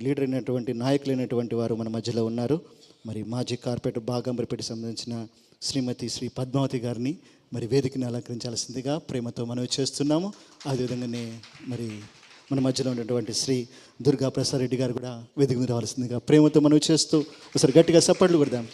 Leader అయినటువంటి నాయకులైనటువంటి వారు మన మధ్యలో ఉన్నారు. మరి మాజీ కార్పొరేట్ బాగంబరిపేట సంబంధించిన శ్రీమతి శ్రీ పద్మావతి గారిని మరి వేదికని అలంకరించాల్సిందిగా ప్రేమతో మనవి చేస్తున్నాము. అదేవిధంగానే మరి మన మధ్యలో ఉన్నటువంటి శ్రీ దుర్గా ప్రసాద్ రెడ్డి గారు కూడా వేదిక మీద రావాల్సిందిగా ప్రేమతో మనవి చేస్తూ ఒకసారి గట్టిగా సప్పట్లు కొడదాం.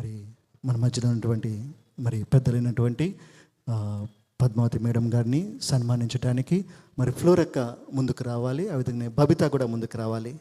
మరి మన మధ్యలో ఉన్నటువంటి మరి పెద్దలైనటువంటి పద్మావతి మేడం గారిని సన్మానించడానికి మరి ఫ్లోరక్క ముందుకు రావాలి. ఆ విధంగా బబిత కూడా ముందుకు రావాలి.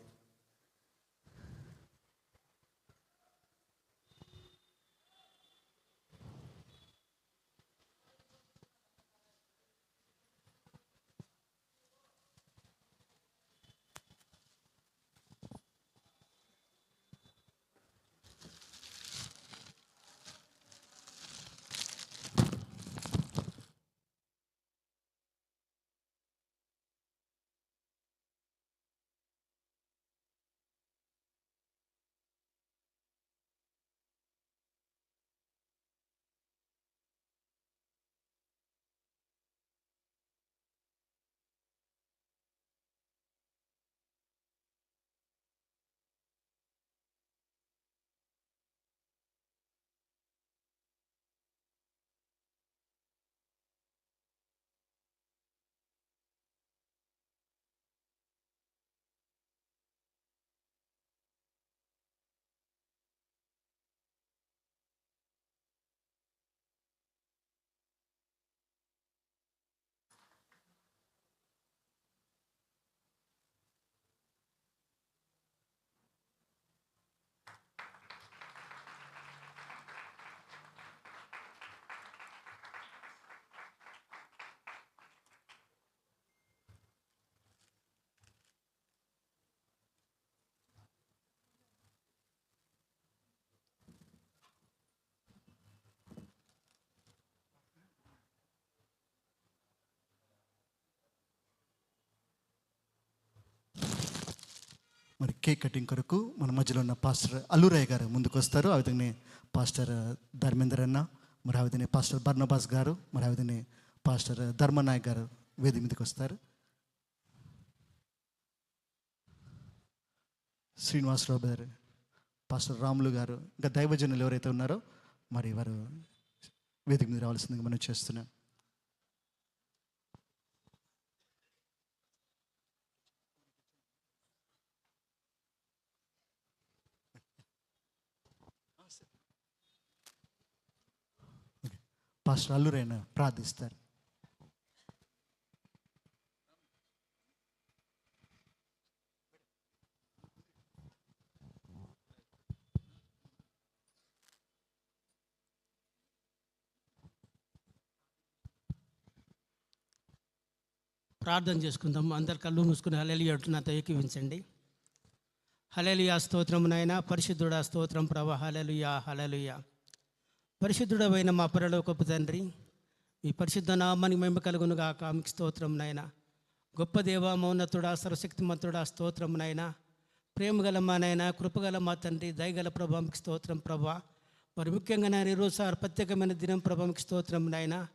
మరి కేక్ కటింగ్ కొరకు మన మధ్యలో ఉన్న పాస్టర్ అల్లురాయ్ గారు ముందుకు వస్తారు ఆ విధంగానే పాస్టర్ ధర్మేందర్ అన్న మరి ఆ విధంగా పాస్టర్ బర్నబాస్ గారు మరి ఆ విధంగా పాస్టర్ ధర్మనాయక్ గారు వేది మీదకి వస్తారు. శ్రీనివాసరావు గారు పాస్టర్ రాములు గారు ఇంకా దైవజనులు ఎవరైతే ఉన్నారో మరి వారు వేదిక మీద రావాల్సిందిగా మనం చేస్తున్నాం. పాస్టర్ అల్లురైన ప్రార్థిస్తారు. ప్రార్థన చేసుకుందాం. అందరు కళ్ళు మూసుకుని హలేలి నాతో ఏకీవించండి. హలేలియా స్తోత్రం నాయన పరిశుద్ధుడా స్తోత్రం ప్రభ. హలలుయా హలలుయా పరిశుద్ధుడమైన మా పరలోకపు తండ్రి మీ పరిశుద్ధ నామానికి మేము కలుగును గాక. మీకు స్తోత్రం నాయన. గొప్ప దేవ మౌనతుడా సర్వశక్తిమంతుడా స్తోత్రం నాయన. ప్రేమగల మా నాయన కృపగల మా తండ్రి దయగల ప్రభా మీకు స్తోత్రం ప్రభా. మరి ముఖ్యంగా నేను ఈరోజు సార్ ప్రత్యేకమైన దినం ప్రభా మీకు స్తోత్రం నాయన.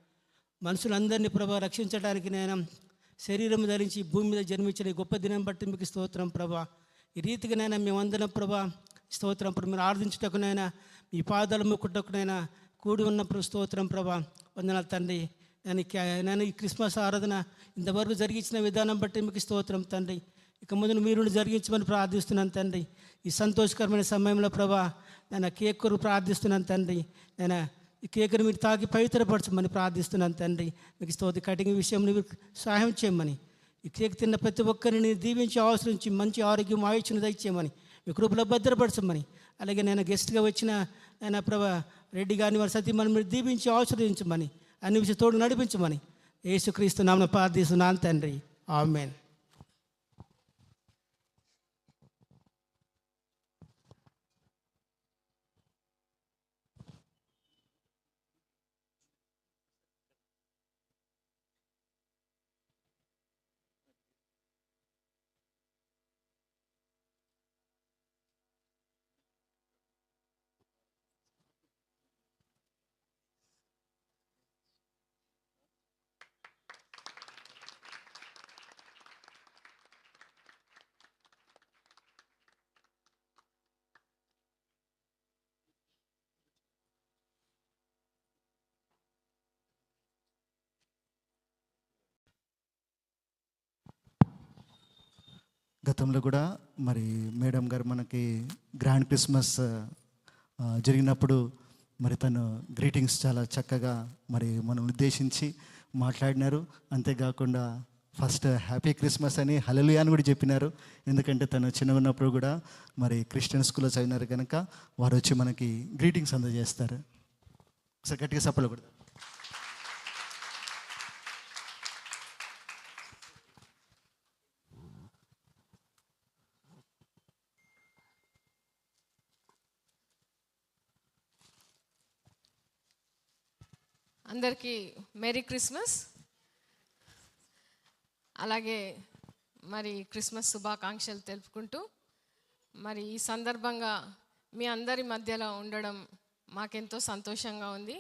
మనుషులందరినీ ప్రభా రక్షించడానికి నేను శరీరం ధరించి భూమి మీద జన్మించిన గొప్ప దినం బట్టి మీకు స్తోత్రం ప్రభా. ఈ రీతిగా నైనా మేమందరం ప్రభా స్తోత్రం ప్రభు. మీరు ఆరాధించుటకునైనా మీ పాదాలు ముక్కుటకునైనా కూడి ఉన్నప్పుడు స్తోత్రం ప్రభా. వందనాలు తండ్రి. నేను ఈ నేను ఈ క్రిస్మస్ ఆరాధన ఇంతవరకు జరిగించిన విధానం బట్టి మీకు స్తోత్రం తండ్రి. ఇక ముందు మీరు జరిగించమని ప్రార్థిస్తున్నాను తండ్రి. ఈ సంతోషకరమైన సమయంలో ప్రభా నేను కేక్ కొరకు ప్రార్థిస్తున్నాను తండ్రి. నేను ఈ కేకును మీరు తాకి పవిత్రపరచమని ప్రార్థిస్తున్నాను తండ్రి. మీకు స్తోతి కటింగ్ విషయంలో మీరు సహాయం చేయమని. ఈ కేక్ తిన్న ప్రతి ఒక్కరిని దీవించి ఆశ్రయించి మంచి ఆరోగ్యం ఆయుష్ను దయచేయమని. మీ కృపలో భద్రపరచమని. అలాగే నేను గెస్ట్గా వచ్చిన ఆయన ప్రభా రెడ్డి గారిని వారి సతీమని మీరు దీపించి ఆశ్రయించమని అన్ని విషయం తోడు నడిపించమని యేసుక్రీస్తు నామన ప్రార్థిస్తున్నాను తండ్రి. ఆమెన్. గతంలో కూడా మరి మేడం గారు మనకి గ్రాండ్ క్రిస్మస్ జరిగినప్పుడు మరి తను గ్రీటింగ్స్ చాలా చక్కగా మరి మనం ఉద్దేశించి మాట్లాడినారు. అంతేకాకుండా ఫస్ట్ హ్యాపీ క్రిస్మస్ అని హలలుయా అని కూడా చెప్పినారు. ఎందుకంటే తను చిన్న ఉన్నప్పుడు కూడా మరి క్రిస్టియన్ స్కూల్లో చదివినారు కనుక వారు వచ్చి మనకి గ్రీటింగ్స్ అందజేస్తారు. ఒకసారి గట్టిగా చెప్పలేకూడదు. అందరికీ మేరీ క్రిస్మస్ అలాగే మరి క్రిస్మస్ శుభాకాంక్షలు తెలుపుకుంటూ మరి ఈ సందర్భంగా మీ అందరి మధ్యలో ఉండడం మాకెంతో సంతోషంగా ఉంది.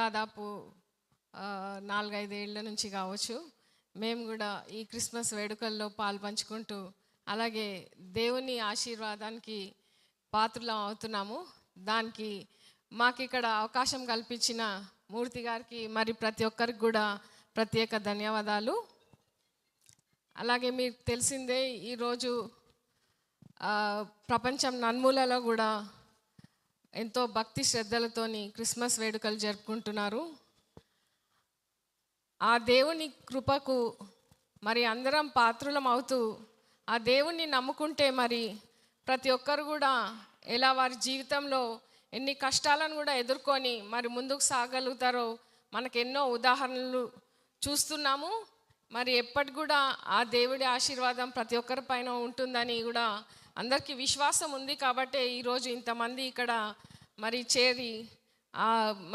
దాదాపు నాలుగైదేళ్ళ నుంచి కావచ్చు మేము కూడా ఈ క్రిస్మస్ వేడుకల్లో పాలు పంచుకుంటూ అలాగే దేవుని ఆశీర్వాదానికి పాత్రలం అవుతున్నాము. దానికి మాకు ఇక్కడ అవకాశం కల్పించిన మూర్తి గారికి మరి ప్రతి ఒక్కరికి కూడా ప్రత్యేక ధన్యవాదాలు. అలాగే మీకు తెలిసిందే ఈరోజు ప్రపంచం నన్మూలలో కూడా ఎంతో భక్తి శ్రద్ధలతోని క్రిస్మస్ వేడుకలు జరుపుకుంటున్నారు. ఆ దేవుని కృపకు మరి అందరం పాత్రులం అవుతూ ఆ దేవుణ్ణి నమ్ముకుంటే మరి ప్రతి ఒక్కరు కూడా ఎలా వారి జీవితంలో ఎన్ని కష్టాలను కూడా ఎదుర్కొని మరి ముందుకు సాగలుగుతారో మనకు ఎన్నో ఉదాహరణలు చూస్తున్నాము. మరి ఎప్పటి కూడా ఆ దేవుడి ఆశీర్వాదం ప్రతి ఒక్కరి పైన ఉంటుందని కూడా అందరికీ విశ్వాసం ఉంది కాబట్టే ఈరోజు ఇంతమంది ఇక్కడ మరి చేరి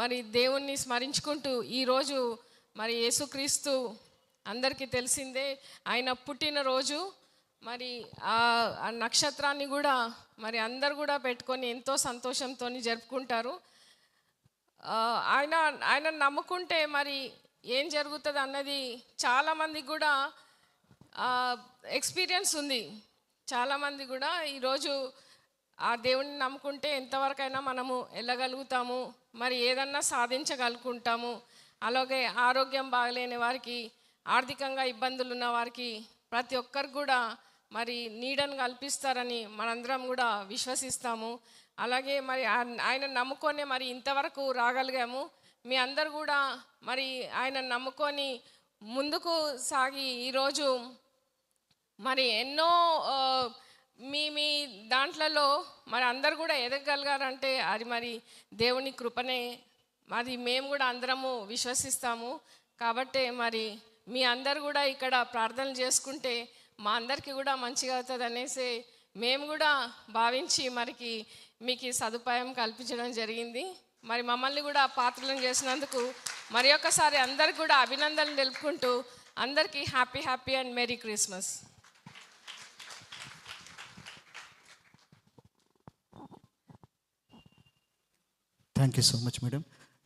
మరి దేవుణ్ణి స్మరించుకుంటూ ఈరోజు మరి యేసుక్రీస్తు అందరికీ తెలిసిందే. ఆయన పుట్టినరోజు మరి ఆ నక్షత్రాన్ని కూడా మరి అందరు కూడా పెట్టుకొని ఎంతో సంతోషంతో జరుపుకుంటారు. ఆయన ఆయన నమ్ముకుంటే మరి ఏం జరుగుతుంది అన్నది చాలామంది కూడా ఎక్స్పీరియన్స్ ఉంది. చాలామంది కూడా ఈరోజు ఆ దేవుడిని నమ్ముకుంటే ఎంతవరకైనా మనము వెళ్ళగలుగుతాము. మరి ఏదన్నా సాధించగలుగుంటాము అలాగే ఆరోగ్యం బాగలేని వారికి ఆర్థికంగా ఇబ్బందులు ఉన్న వారికి ప్రతి ఒక్కరికి కూడా మరి నీడను కల్పిస్తారని మనందరం కూడా విశ్వసిస్తాము. అలాగే మరి ఆయన నమ్ముకొని మరి ఇంతవరకు రాగలిగాము. మీ అందరు కూడా మరి ఆయన నమ్ముకొని ముందుకు సాగి ఈరోజు మరి ఎన్నో మీ మీ దాంట్లలో మరి అందరు కూడా ఎదగగలిగారంటే అది మరి దేవుని కృపనే. మరి మేము కూడా అందరము విశ్వసిస్తాము. కాబట్టే మరి మీ అందరు కూడా ఇక్కడ ప్రార్థనలు చేసుకుంటే మా అందరికీ కూడా మంచిగా అవుతుంది అనేసి మేము కూడా భావించి మరికి మీకు సదుపాయం కల్పించడం జరిగింది. మరి మమ్మల్ని కూడా పాత్రలను చేసినందుకు మరి ఒక్కసారి అందరికి కూడా అభినందనలు తెలుపుకుంటూ అందరికీ happy happy and merry Christmas. Thank you so much madam